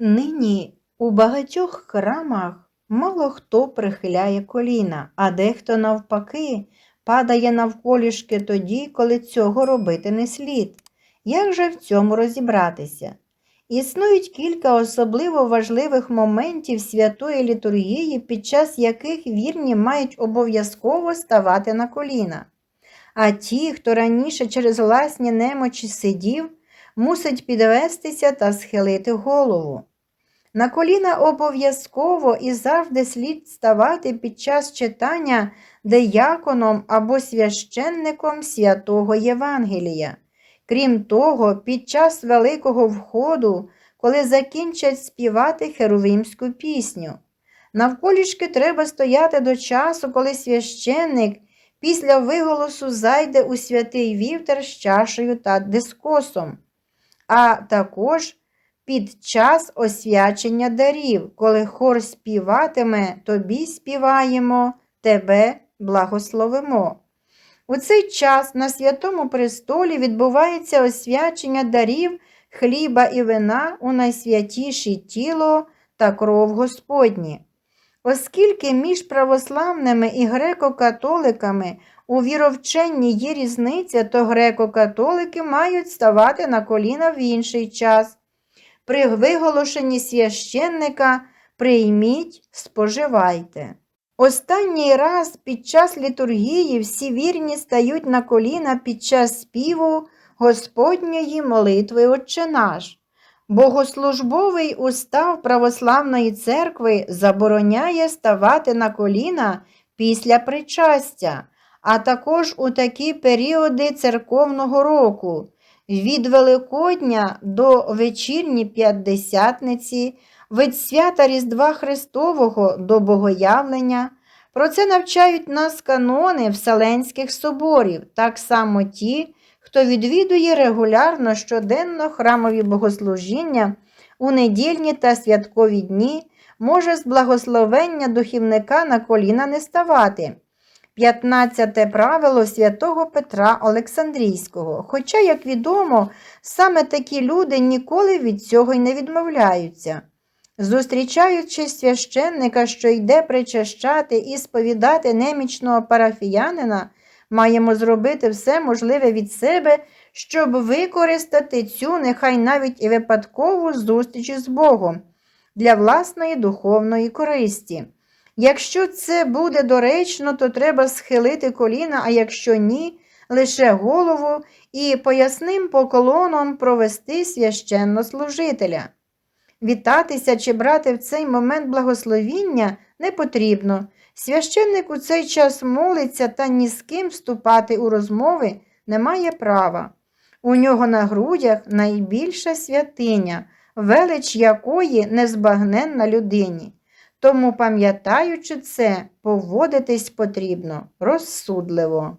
Нині у багатьох храмах мало хто прихиляє коліна, а дехто навпаки падає навколішки тоді, коли цього робити не слід. Як же в цьому розібратися? Існують кілька особливо важливих моментів святої літургії, під час яких вірні мають обов'язково ставати на коліна. А ті, хто раніше через власні немочі сидів, мусить підвестися та схилити голову. На коліна обов'язково і завжди слід ставати під час читання деяконом або священником святого Євангелія. Крім того, під час великого входу, коли закінчать співати херувимську пісню. Навколішки треба стояти до часу, коли священник після виголосу зайде у святий вівтар з чашею та дискосом, а також під час освячення дарів, коли хор співатиме, тобі співаємо, тебе благословимо. У цей час на святому престолі відбувається освячення дарів хліба і вина у найсвятіше тіло та кров Господні. Оскільки між православними і греко-католиками у віровченні є різниця, то греко-католики мають ставати на коліна в інший час. При виголошенні священника прийміть, споживайте. Останній раз під час літургії всі вірні стають на коліна під час співу Господньої молитви Отче наш. Богослужбовий устав Православної церкви забороняє ставати на коліна після причастя, а також у такі періоди церковного року від Великодня до вечірні п'ятдесятниці, від свята Різдва Христового до Богоявлення. Про це навчають нас канони Вселенських соборів, так само ті, хто відвідує регулярно щоденно храмові богослужіння у недільні та святкові дні, може з благословення духівника на коліна не ставати. 15 правило святого Петра Олександрійського. Хоча, як відомо, саме такі люди ніколи від цього й не відмовляються. Зустрічаючи священника, що йде причащати і сповідати немічного парафіянина, маємо зробити все можливе від себе, щоб використати цю, нехай навіть і випадкову зустріч з Богом для власної духовної користі. Якщо це буде доречно, то треба схилити коліна, а якщо ні, лише голову і поясним поклоном провести священнослужителя. Вітатися чи брати в цей момент благословіння не потрібно. Священник у цей час молиться та ні з ким вступати у розмови не має права. У нього на грудях найбільша святиня, велич якої незбагненна людині. Тому, пам'ятаючи це, поводитись потрібно розсудливо.